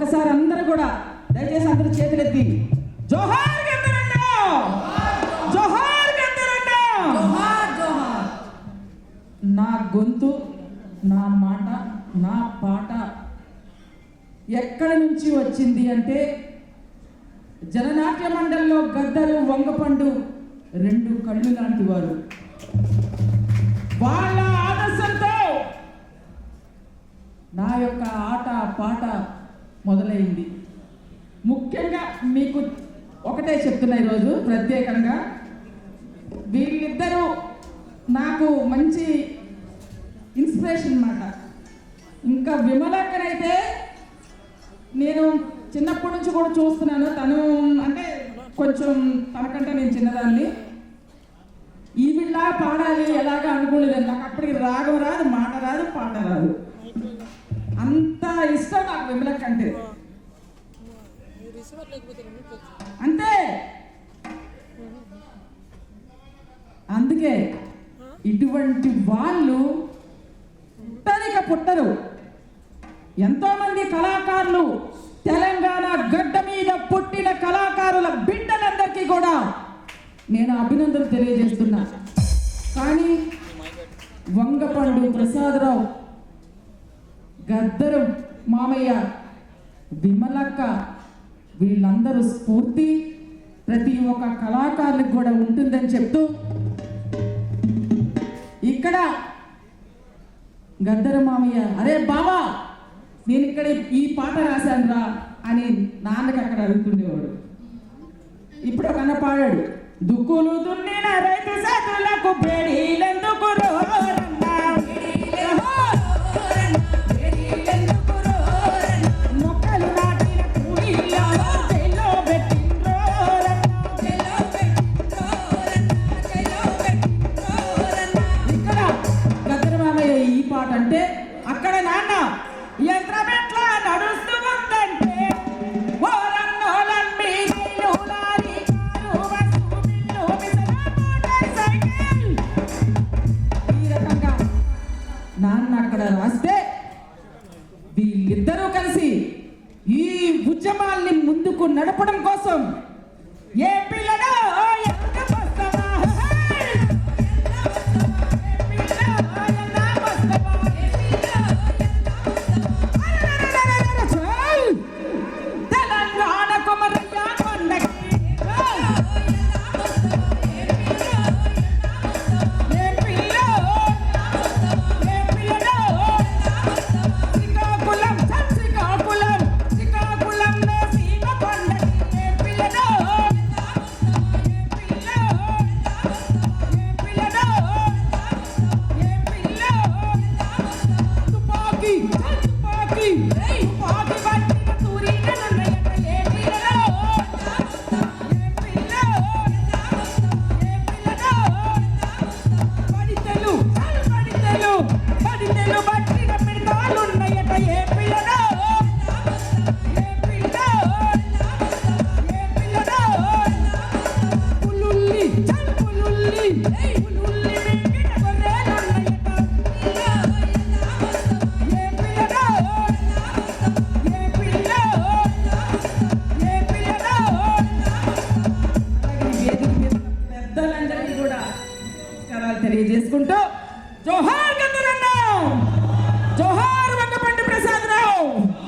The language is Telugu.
ఒక్కసారి అందరూ కూడా దయచేసి అందరూ చేతులెత్తి జోహార్ జోహార్ నా గొంతు నా మాట నా పాట ఎక్కడి నుంచి వచ్చింది అంటే జననాట్య మండలిలో గద్దరు వంగపండు రెండు కళ్ళు లాంటి వారు. వాళ్ళ ఆదర్శంతో నా యొక్క ఆట పాట మొదలైంది. ముఖ్యంగా మీకు ఒకటే చెప్తున్నా ఈరోజు ప్రత్యేకంగా. వీళ్ళిద్దరూ నాకు మంచి ఇన్స్పిరేషన్ అన్నమాట. ఇంకా విమలక్కనైతే నేను చిన్నప్పటి నుంచి కూడా చూస్తున్నాను. తను అంటే కొంచెం తనకంటే నేను చిన్నదాన్ని. ఈవిడలా పాడాలి ఎలాగ అనుకోలేదు నాకు అప్పటికి రాగం రాదు మాట రాదు పాట రాదు. అంత ఇష్టం నాకు విమలక్క అంటే అంతే. అందుకే ఇటువంటి వాళ్ళు పుట్టనిక పుట్టరు. ఎంతో మంది కళాకారులు తెలంగాణ గడ్డ మీద పుట్టిన కళాకారుల బిడ్డలందరికీ కూడా నేను అభినందనలు తెలియజేస్తున్నా. కానీ వంగపండు ప్రసాదరావు గద్దరం మామయ్య విమలక్క వీళ్ళందరూ స్ఫూర్తి. ప్రతి ఒక్క కళాకారులకు కూడా ఉంటుందని చెప్తూ ఇక్కడ గద్దర మామయ్య అరే బావా నేను ఇక్కడ ఈ పాట రాశాను రా అని నాన్నకి అక్కడ అడుగుతుండేవాడు. ఇప్పుడు ఒక అన్న పాడాడు దుక్కులు దున్నిన రైతు సాధులకు బేడీలెందుకు వీళ్ళిద్దరూ కలిసి ఈ ఉద్యమాల్ని ముందుకు నడపడం కోసం ఏ ขอ కూడా నమస్కారాలు తెలియజేసుకుంటూ జోహార్ గంధరన్న జోహార్!